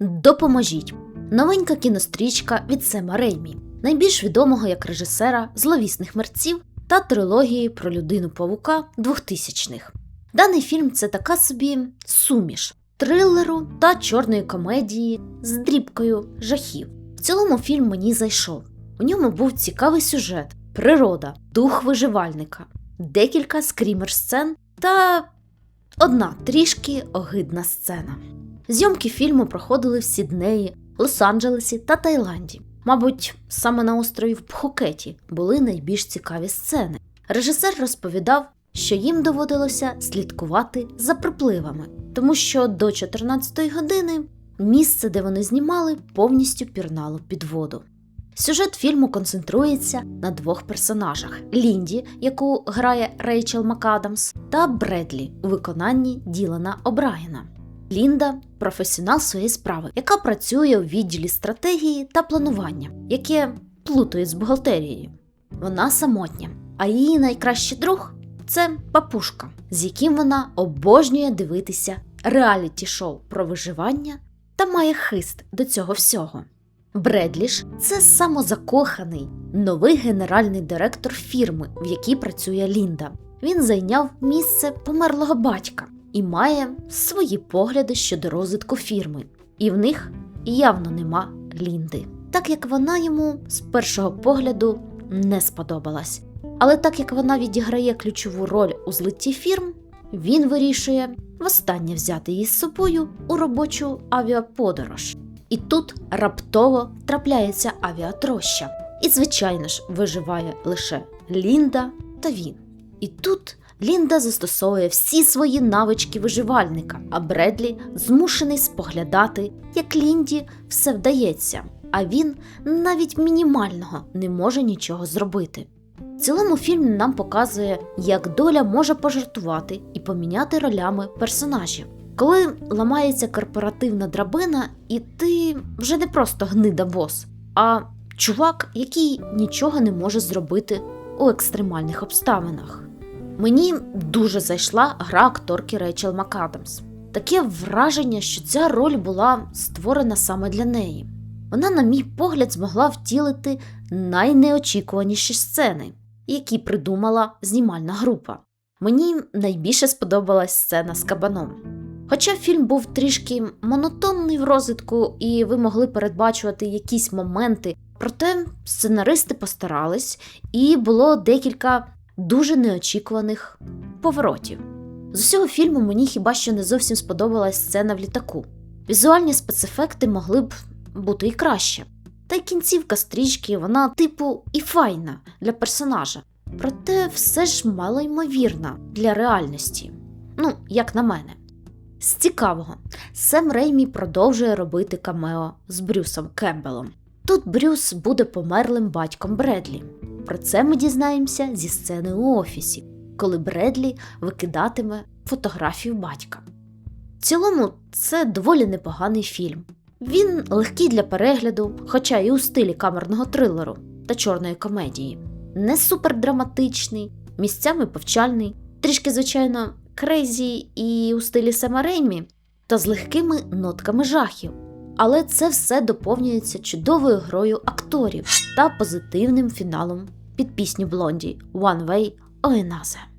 Допоможіть! Новенька кінострічка від Сема Реймі, найбільш відомого як режисера зловісних мерців та трилогії про людину павука 2000-х. Даний фільм це така собі суміш трилеру та чорної комедії з дрібкою жахів. В цілому фільм мені зайшов. У ньому був цікавий сюжет, природа, дух виживальника, декілька скрімер-сцен та одна трішки огидна сцена. Зйомки фільму проходили в Сіднеї, Лос-Анджелесі та Таїланді. Мабуть, саме на острові в Пхукеті були найбільш цікаві сцени. Режисер розповідав, що їм доводилося слідкувати за припливами, тому що до 14-ї години місце, де вони знімали, повністю пірнало під воду. Сюжет фільму концентрується на двох персонажах: Лінді, яку грає Рейчел МакАдамс, та Бредлі у виконанні Ділана О'Брайена. Лінда професіонал своєї справи, яка працює у відділі стратегії та планування, яке плутає з бухгалтерією. Вона самотня, а її найкращий друг це папушка, з яким вона обожнює дивитися реаліті-шоу про виживання та має хист до цього всього. Бредлі ж це самозакоханий новий генеральний директор фірми, в якій працює Лінда. Він зайняв місце померлого батька і має свої погляди щодо розвитку фірми, і в них явно нема Лінди, так як вона йому з першого погляду не сподобалась. Але так як вона відіграє ключову роль у злитті фірм, він вирішує востаннє взяти її з собою у робочу авіаподорож. І тут раптово трапляється авіатроща. І, звичайно ж, виживає лише Лінда та він. І тут Лінда застосовує всі свої навички виживальника, а Бредлі змушений споглядати, як Лінді все вдається, а він навіть мінімального не може нічого зробити. В цілому фільм нам показує, як доля може пожартувати і поміняти ролями персонажів. Коли ламається корпоративна драбина, і ти вже не просто гнида бос, а чувак, який нічого не може зробити у екстремальних обставинах. Мені дуже зайшла гра акторки Рейчел МакАдамс. Таке враження, що ця роль була створена саме для неї. Вона, на мій погляд, змогла втілити найнеочікуваніші сцени, які придумала знімальна група. Мені найбільше сподобалась сцена з кабаном. Хоча фільм був трішки монотонний в розвитку, і ви могли передбачувати якісь моменти, проте сценаристи постарались, і було декілька дуже неочікуваних поворотів. З усього фільму мені хіба що не зовсім сподобалась сцена в літаку. Візуальні спецефекти могли б бути і краще. Та й кінцівка стрічки, вона, типу, і файна для персонажа, проте все ж мало ймовірна для реальності. Ну, як на мене. З цікавого, Сем Реймі продовжує робити камео з Брюсом Кембелом. Тут Брюс буде померлим батьком Бредлі. Про це ми дізнаємося зі сцени у офісі, коли Бредлі викидатиме фотографію батька. В цілому, це доволі непоганий фільм. Він легкий для перегляду, хоча і у стилі камерного трилеру та чорної комедії. Не супердраматичний, місцями повчальний, трішки, звичайно, крейзі і у стилі Сема Реймі, та з легкими нотками жахів. Але це все доповнюється чудовою грою акторів та позитивним фіналом під пісню Блонді One Way or Another.